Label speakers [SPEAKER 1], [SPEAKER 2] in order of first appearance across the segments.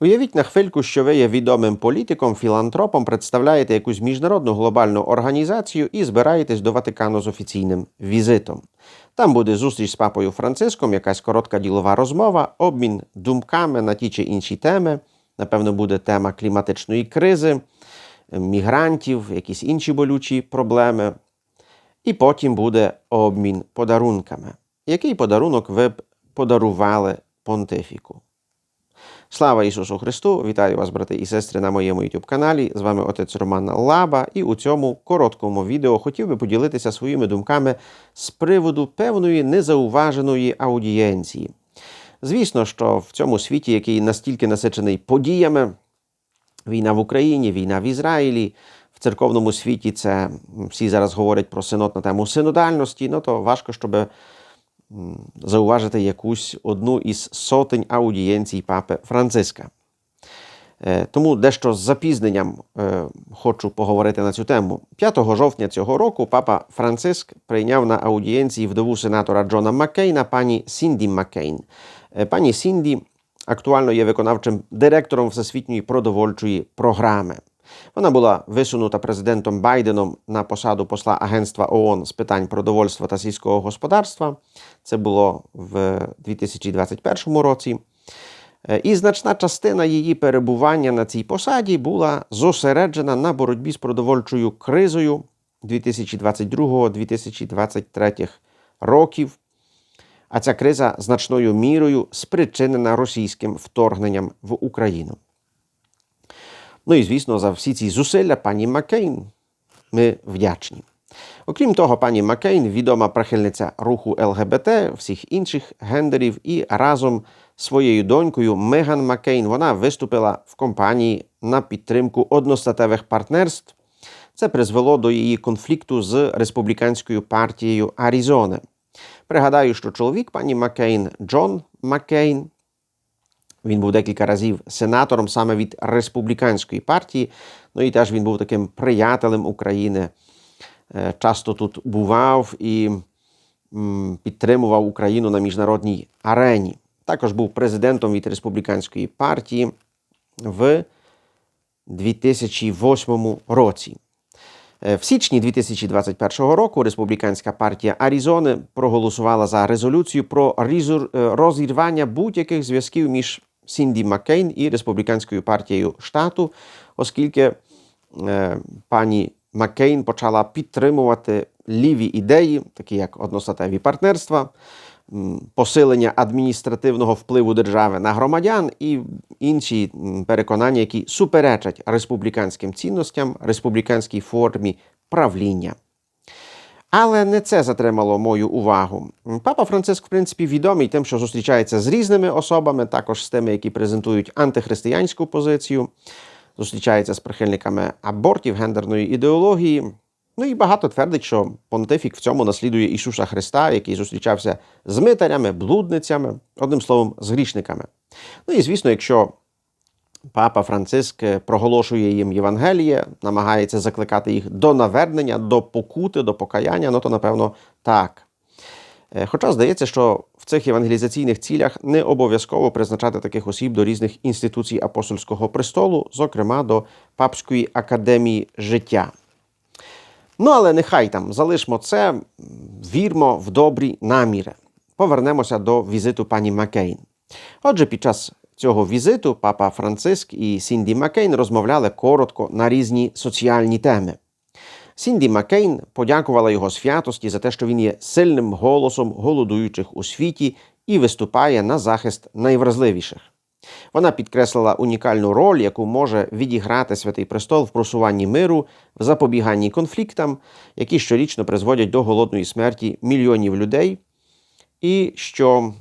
[SPEAKER 1] Уявіть на хвильку, що ви є відомим політиком, філантропом, представляєте якусь міжнародну глобальну організацію і збираєтесь до Ватикану з офіційним візитом. Там буде зустріч з папою Франциском, якась коротка ділова розмова, обмін думками на ті чи інші теми. Напевно, буде тема кліматичної кризи, мігрантів, якісь інші болючі проблеми. І потім буде обмін подарунками. Який подарунок ви б подарували понтифіку? Слава Ісусу Христу! Вітаю вас, брати і сестри, на моєму YouTube каналі. З вами отець Роман Лаба, і у цьому короткому відео хотів би поділитися своїми думками з приводу певної незауваженої аудієнції. Звісно, що в цьому світі, який настільки насичений подіями, війна в Україні, війна в Ізраїлі, в церковному світі це всі зараз говорять про синод на тему синодальності, ну то важко, щоб зауважити якусь одну із сотень аудієнцій папи Франциска. Е, Тому дещо з запізненням е, хочу поговорити на цю тему. 5 жовтня цього року папа Франциск прийняв на аудієнції вдову сенатора Джона Маккейна пані Сінді Маккейн. Е, Пані Сінді актуально є виконавчим директором Всесвітньої продовольчої програми. Вона була висунута президентом Байденом на посаду посла Агентства ООН з питань продовольства та сільського господарства. Це було в 2021 році. Е, І значна частина її перебування на цій посаді була зосереджена на боротьбі з продовольчою кризою 2022-2023 років. А ця криза значною мірою спричинена російським вторгненням в Україну. Ну і звісно, за всі ці зусилля пані Маккейн ми вдячні. Окрім того, пані Маккейн відома прихильниця руху ЛГБТ, всіх інших гендерів, і разом з своєю донькою Меган Маккейн вона виступила в компанії на підтримку одностатевих партнерств. Це призвело до її конфлікту з республіканською партією Аризони. Пригадаю, що чоловік пані Маккейн Джон Маккейн він був декілька разів сенатором саме від республіканської партії. Ну і теж він був таким приятелем України. Е, Часто тут бував і підтримував Україну на міжнародній арені. Також був президентом від республіканської партії в 2008 році. Е, В січні 2021 року республіканська партія Аризони проголосувала за резолюцію про е, розірвання будь-яких зв'язків між Сінді Маккейн і республіканською партією штату, оскільки е, пані Маккейн почала підтримувати ліві ідеї, такі як одностатеві партнерства, посилення адміністративного впливу держави на громадян і інші переконання, які суперечать республіканським цінностям, республіканській формі правління. Але не це затримало мою увагу. Папа Франциск, в принципі, відомий тим, що зустрічається з різними особами, також з тими, які презентують антихристиянську позицію, зустрічається з прихильниками абортів, гендерної ідеології. Ну і багато твердить, що понтифік в цьому наслідує Ісуса Христа, який зустрічався з митарями, блудницями, одним словом, з грішниками. Ну і звісно, якщо Папа Франциск е, проголошує їм Євангеліє, намагається закликати їх до навернення, до покути, до покаяння, ну то напевно так. Е, Хоча здається, що в цих євангелізаційних цілях не обов'язково призначати таких осіб до різних інституцій апостольського престолу, зокрема до Папської академії життя. Ну, але нехай там залишмо це, вірмо в добрі наміри. Повернемося до візиту пані Маккейн. Отже, під час цього візиту папа Франциск і Сінді Маккейн розмовляли коротко на різні соціальні теми. Сінді Маккейн подякувала його святості за те, що він є сильним голосом голодуючих у світі і виступає на захист найвразливіших. Вона підкреслила унікальну роль, яку може відіграти Святий Престол в просуванні миру, в запобіганні конфліктам, які щорічно призводять до голодної смерті мільйонів людей, і що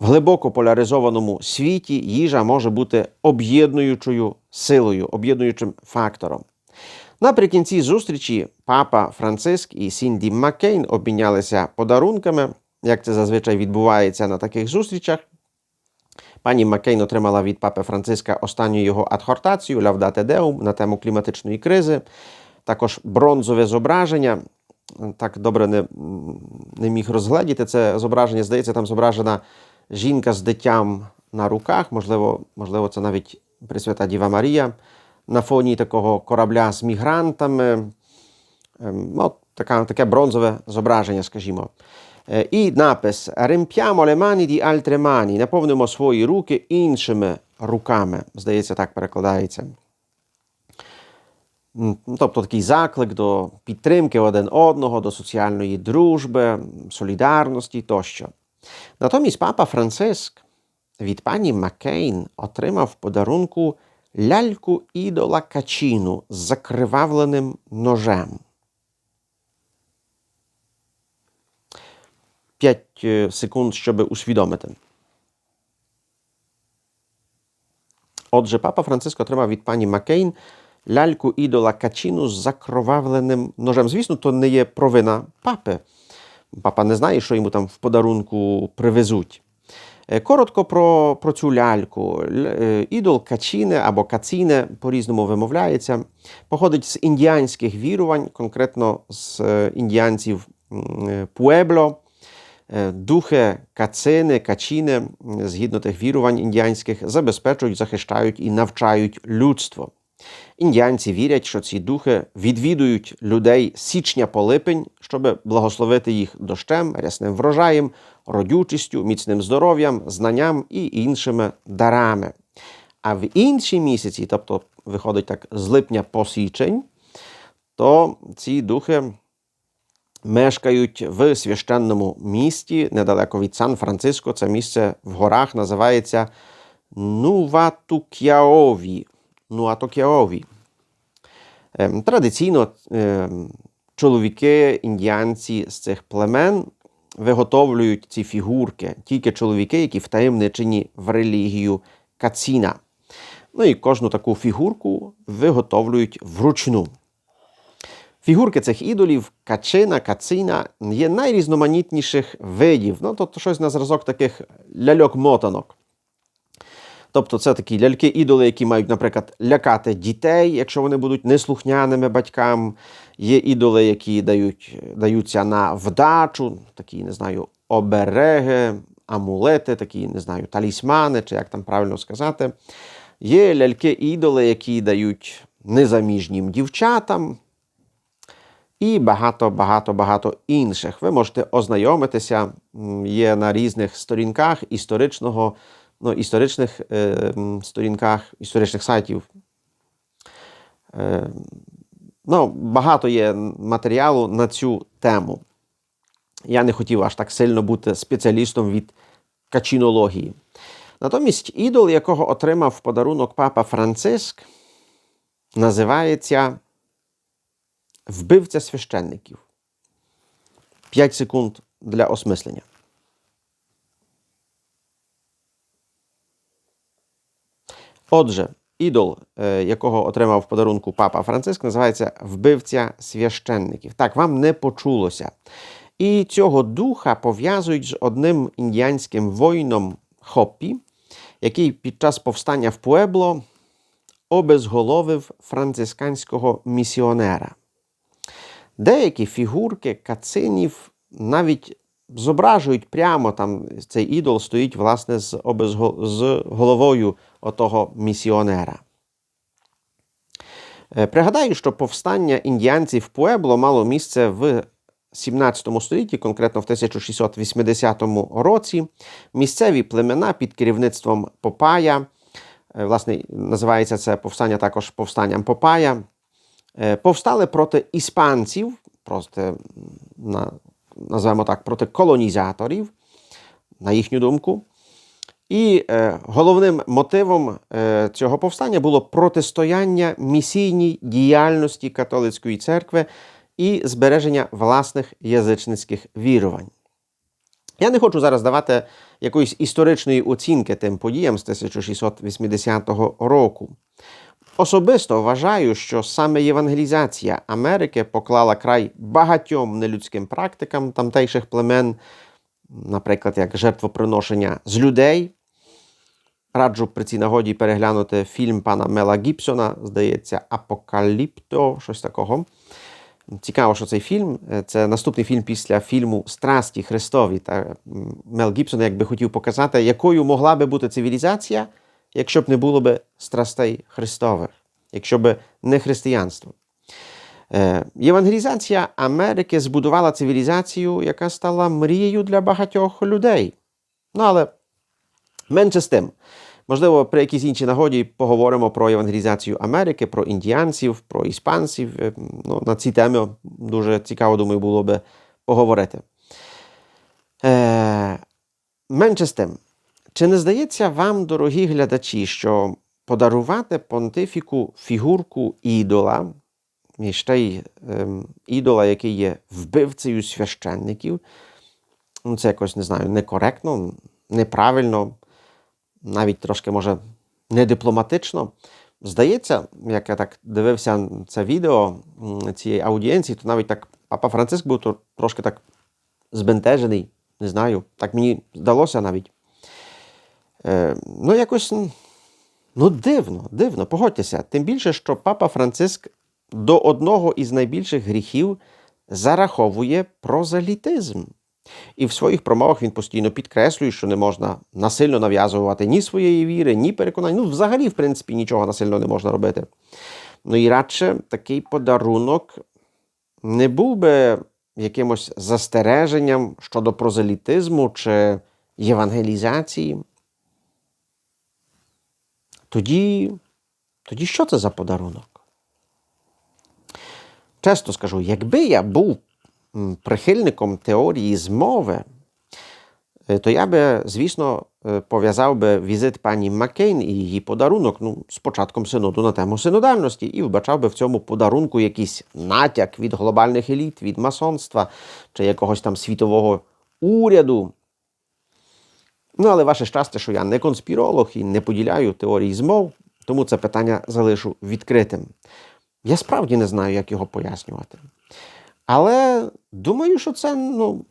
[SPEAKER 1] в глибоко поляризованому світі їжа може бути об'єднуючою силою, об'єднуючим фактором. Наприкінці зустрічі папа Франциск і Сінді Маккейн обмінялися подарунками, як це зазвичай відбувається на таких зустрічах. Пані Маккейн отримала від папи Франциска останню його адхортацію Лавдате Деум на тему кліматичної кризи, також бронзове зображення. Так добре не, не міг розгледіти це зображення. Здається, там зображена жінка з дитям на руках, можливо, можливо, це навіть Пресвята Діва Марія на фоні такого корабля з мігрантами. Ем, Ну, така, таке бронзове зображення, скажімо. Е, І напис Ремп'ямо le mani di altre mani, наповнимо свої руки іншими руками. Здається, так перекладається. Тобто такий заклик до підтримки один одного, до соціальної дружби, солідарності тощо. Натомість папа Франциск від пані Маккейн отримав подарунку ляльку ідола Качіну з закривавленим ножем. 5 секунд, щоб усвідомити. Отже, папа Франциск отримав від пані Маккейн ляльку ідола Качіну з закровавленим ножем. Звісно, то не є провина папи. Папа не знає, що йому там в подарунку привезуть. Е, Коротко про, про цю ляльку. Е, Ідол Качіне або Каціне по-різному вимовляється, походить з індіанських вірувань, конкретно з е, індіанців Пуебло. Духи кацини, качіни, м, згідно тих вірувань індіанських, забезпечують, захищають і навчають людство. Індіанці вірять, що ці духи відвідують людей січня по липень, щоб благословити їх дощем, рясним врожаєм, родючістю, міцним здоров'ям, знанням і іншими дарами. А в інші місяці, тобто виходить так з липня по січень, то ці духи мешкають в священному місті недалеко від Сан-Франциско. Це місце в горах називається Нуватукяові. Ем, Традиційно чоловіки, індіанці з цих племен виготовлюють ці фігурки, тільки чоловіки, які втаємничені в релігію Каціна. Ну і кожну таку фігурку виготовлюють вручну. Фігурки цих ідолів, качина, кацина є найрізноманітніших видів. Ну, тобто щось на зразок таких ляльок-мотанок. Тобто це такі ляльки-ідоли, які мають, наприклад, лякати дітей, якщо вони будуть неслухняними батькам. Є ідоли, які дають, даються на вдачу, такі, не знаю, обереги, амулети, такі, не знаю, талісмани, чи як там правильно сказати. Є ляльки-ідоли, які дають незаміжнім дівчатам. І багато, багато, багато інших. Ви можете ознайомитися. Є на різних сторінках історичного, ну, історичних е, сторінках, історичних сайтів. Е, ну, багато є матеріалу на цю тему. Я не хотів аж так сильно бути спеціалістом від качінології. Натомість ідол, якого отримав подарунок папа Франциск, називається Вбивця священників. 5 секунд для осмислення. Отже, ідол, е, якого отримав в подарунку папа Франциск, називається Вбивця священників. Так, вам не почулося. І цього духа пов'язують з одним індіанським воїном Хоппі, який під час повстання в Пуебло обезголовив францисканського місіонера. Деякі фігурки кацинів навіть зображують прямо там цей ідол стоїть власне з, обезго... з головою отого місіонера. Е, Пригадаю, що повстання індіанців Пуебло мало місце в 17 столітті, конкретно в 1680 році. Місцеві племена під керівництвом Попая, е, власне, називається це повстання також повстанням Попая, е, повстали проти іспанців, проти, називаємо так, проти колонізаторів, на їхню думку. І е, головним мотивом е, цього повстання було протистояння місійній діяльності католицької церкви і збереження власних язичницьких вірувань. Я не хочу зараз давати якоїсь історичної оцінки тим подіям з 1680 року. Особисто вважаю, що саме євангелізація Америки поклала край багатьом нелюдським практикам тамтейших племен, наприклад, як жертвоприношення з людей. Раджу при цій нагоді переглянути фільм пана Мела Гібсона, здається, Апокаліпто, щось такого. Цікаво, що цей фільм е, це наступний фільм після фільму Страсті Христові. Та Мел Гібсон якби хотів показати, якою могла би бути цивілізація, якщо б не було би страстей Христових, якщо б не християнство. Е, Євангелізація Америки збудувала цивілізацію, яка стала мрією для багатьох людей. Ну, але менше з тим. Можливо, при якійсь іншій нагоді поговоримо про євангелізацію Америки, про індіанців, про іспанців. Е, Ну, на ці теми дуже цікаво, думаю, було би поговорити. Е, менше з тим. Чи не здається вам, дорогі глядачі, що подарувати понтифіку фігурку ідола, і ще й ем, ідола, який є вбивцею священників, ну, це якось не знаю, некоректно, неправильно, навіть трошки, може, недипломатично. Здається, як я так дивився це відео цієї аудієнції, то навіть так папа Франциск був трошки так збентежений, не знаю. Так мені здалося навіть. Е, ну, якось ну, дивно, дивно, погодьтеся. Тим більше, що папа Франциск до одного із найбільших гріхів зараховує прозелітизм. І в своїх промовах він постійно підкреслює, що не можна насильно нав'язувати ні своєї віри, ні переконань. Ну, взагалі, в принципі, нічого насильно не можна робити. Ну і радше такий подарунок не був би якимось застереженням щодо прозелітизму чи євангелізації. Тоді, тоді що це за подарунок? Часто скажу, якби я був прихильником теорії змови, е, то я би, звісно, е, пов'язав би візит пані Маккейн і її подарунок ну, з початком синоду на тему синодальності і вбачав би в цьому подарунку якийсь натяк від глобальних еліт, від масонства чи якогось там світового уряду. Ну, але ваше щастя, що я не конспіролог і не поділяю теорії змов, тому це питання залишу відкритим. Я справді не знаю, як його пояснювати. Але думаю, що це, ну,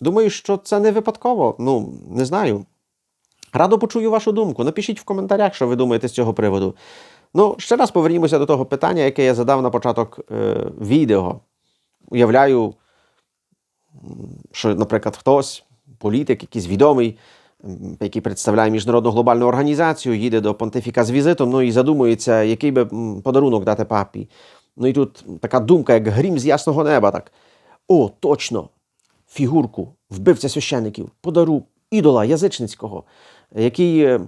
[SPEAKER 1] думаю, що це не випадково. Ну, не знаю. Радо почую вашу думку. Напишіть в коментарях, що ви думаєте з цього приводу. Ну, ще раз повернімося до того питання, яке я задав на початок е, відео. Уявляю, що, наприклад, хтось, політик, якийсь відомий, який представляє міжнародну глобальну організацію, їде до понтифіка з візитом, ну і задумується, який би подарунок дати папі. Ну і тут така думка, як грім з ясного неба. так. О, точно! Фігурку, вбивця священиків, подару ідола язичницького, який е,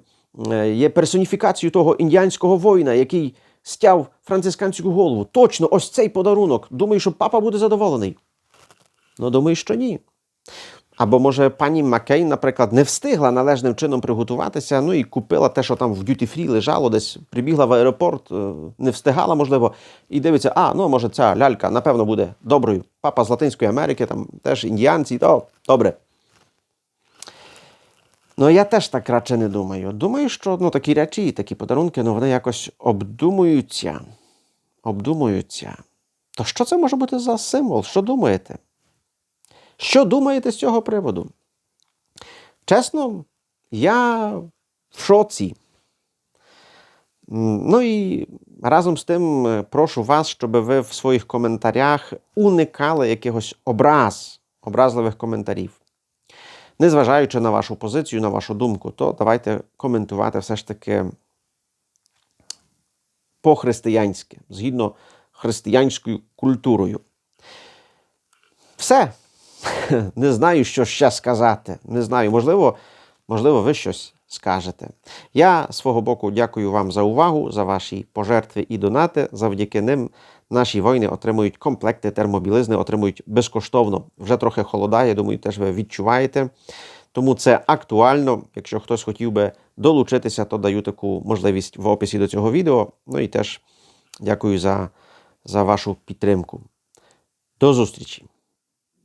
[SPEAKER 1] е, є персоніфікацією того індіанського воїна, який стяв францисканську голову. Точно, ось цей подарунок. Думаю, що папа буде задоволений. Ну, думаю, що ні. Або, може, пані Маккейн, наприклад, не встигла належним чином приготуватися, ну і купила те, що там в дюті фрі лежало, десь прибігла в аеропорт, е, не встигала, можливо, і дивиться, а, ну, може, ця лялька, напевно, буде доброю. Папа з Латинської Америки, там теж індіанці, то добре. Ну, я теж так радше не думаю. Думаю, що ну, такі речі, і такі подарунки, ну, вони якось обдумуються. Обдумуються. То що це може бути за символ? Що думаєте? Що думаєте з цього приводу? Чесно, я в шоці. Ну і разом з тим е, прошу вас, щоб ви в своїх коментарях уникали якихось образ, образливих коментарів. Незважаючи на вашу позицію, на вашу думку, то давайте коментувати все ж таки по-християнськи, згідно християнською культурою. Все. Не знаю, що ще сказати. Не знаю, можливо, можливо, ви щось скажете. Я свого боку дякую вам за увагу, за ваші пожертви і донати. Завдяки ним наші воїни отримують комплекти термобілизни, отримують безкоштовно. Вже трохи холодає, думаю, теж ви відчуваєте. Тому це актуально. Якщо хтось хотів би долучитися, то даю таку можливість в описі до цього відео. Ну і теж дякую за, за вашу підтримку. До зустрічі!